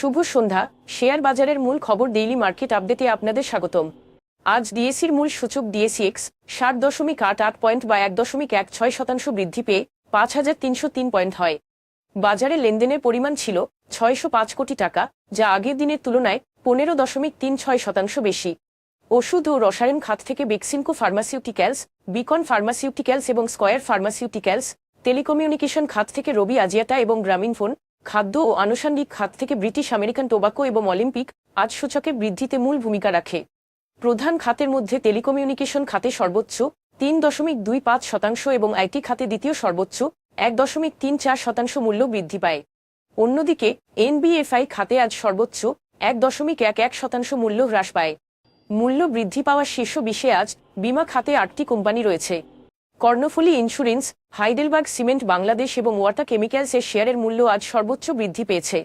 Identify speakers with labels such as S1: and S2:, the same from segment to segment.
S1: শুভ সন্ধ্যা। Share বাজারের মূল খবর ডেইলি মার্কেট আপডেটে আপনাদের স্বাগতম। আজ ডিএসির মূল সূচক ডিএসি এক্স ষাট দশমিক আট আট পয়েন্ট বা এক দশমিক এক ছয় শতাংশ বৃদ্ধি পেয়ে পাঁচ হাজার তিনশো তিন পয়েন্ট হয়। বাজারে লেনদেনের পরিমাণ ছিল ছয়শো পাঁচ কোটি টাকা, যা আগের দিনের তুলনায় পনেরো দশমিক তিন ছয় শতাংশ বেশি। ওষুধ ও রসায়ন খাত থেকে বেক্সিনকো ফার্মাসিউটিক্যালস, বিকন ফার্মাসিউটিক্যালস এবং স্কয়ার ফার্মাসিউটিক্যালস, টেলিকমিউনিকেশন খাত থেকে রবি আজিয়াটা এবং গ্রামীণফোন খাদ্য ও আনুষঙ্গিক খাত থেকে ব্রিটিশ, আমেরিকান টোবাকো এবং অলিম্পিক আজ সূচকের বৃদ্ধিতে মূল ভূমিকা রাখে। প্রধান খাতের মধ্যে টেলিকমিউনিকেশন খাতে সর্বোচ্চ তিন দশমিক দুই পাঁচ শতাংশ এবং আইটি খাতে দ্বিতীয় সর্বোচ্চ এক দশমিক তিন চার শতাংশ মূল্য বৃদ্ধি পায়। অন্যদিকে, এনবিএফআই খাতে আজ সর্বোচ্চ এক দশমিক এক এক শতাংশ মূল্য হ্রাস পায়। মূল্য বৃদ্ধি পাওয়ার শীর্ষ বিশে আজ বিমা খাতে আটটি কোম্পানি রয়েছে। Karnaphuli insurance, Heidelberg cement Bangladesh এবং ওয়াটা কেমিক্যালসের শেয়ারের মূল্য আজ সর্বোচ্চ বৃদ্ধি পেয়েছে।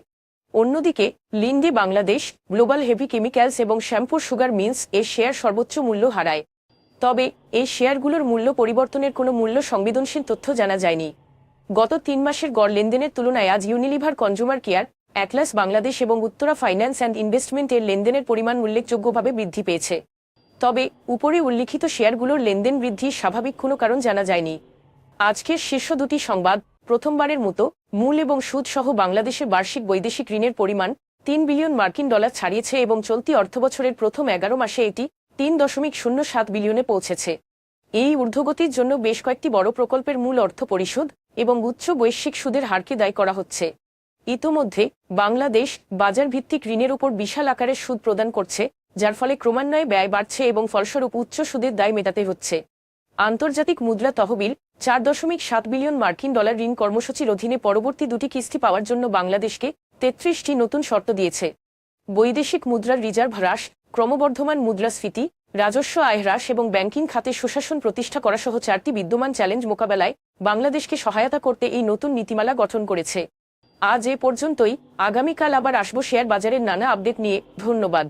S1: অন্যদিকে, Linde Bangladesh, global heavy chemicals এবং শ্যাম্পুর সুগার মিলস এর শেয়ার সর্বোচ্চ মূল্য হারায়। তবে এই শেয়ারগুলোর মূল্য পরিবর্তনের কোনো মূল্য সংবেদনশীল তথ্য জানা যায়নি। গত তিন মাসের গড় লেনদেনের তুলনায় আজ Unilever consumer care, Atlas Bangladesh এবং উত্তরা ফাইন্যান্স অ্যান্ড ইনভেস্টমেন্টের লেনদেনের পরিমাণ উল্লেখযোগ্যভাবে বৃদ্ধি পেয়েছে। তবে উপরে উল্লিখিত শেয়ারগুলোর লেনদেন বৃদ্ধির স্বাভাবিক কোনো কারণ জানা যায়নি। আজকের শীর্ষ দুটি সংবাদ, প্রথমবারের মতো মূল এবং সুদ সহ বাংলাদেশের বার্ষিক বৈদেশিক ঋণের পরিমাণ তিন বিলিয়ন মার্কিন ডলার ছাড়িয়েছে এবং চলতি অর্থবছরের প্রথম এগারো মাসে এটি তিন দশমিক শূন্য সাত বিলিয়নে পৌঁছেছে। এই ঊর্ধ্বগতির জন্য বেশ কয়েকটি বড় প্রকল্পের মূল অর্থ পরিশোধ এবং উচ্চ বৈশ্বিক সুদের হারকে দায়ী করা হচ্ছে। ইতোমধ্যে বাংলাদেশ বাজার ভিত্তিক ঋণের উপর বিশাল আকারের সুদ প্রদান করছে যার ফলে ক্রমান্বয়ে ব্যয় বাড়ছে এবং ফলস্বরূপ উচ্চ সুদের দায় মেটাতে হচ্ছে। আন্তর্জাতিক মুদ্রা তহবিল, চার দশমিক সাত বিলিয়ন মার্কিন ডলার ঋণ কর্মসূচির অধীনে পরবর্তী দুটি কিস্তি পাওয়ার জন্য বাংলাদেশকে তেত্রিশটি নতুন শর্ত দিয়েছে। বৈদেশিক মুদ্রার রিজার্ভ হ্রাস, ক্রমবর্ধমান মুদ্রাস্ফীতি রাজস্ব আয় হ্রাস এবং ব্যাংকিং খাতে সুশাসন প্রতিষ্ঠা করা সহ চারটি বিদ্যমান চ্যালেঞ্জ মোকাবেলায় বাংলাদেশকে সহায়তা করতে এই নতুন নীতিমালা গঠন করেছে। আজ এ পর্যন্তই। আগামীকাল আবার আসব শেয়ার বাজারের নানা আপডেট নিয়ে। ধন্যবাদ।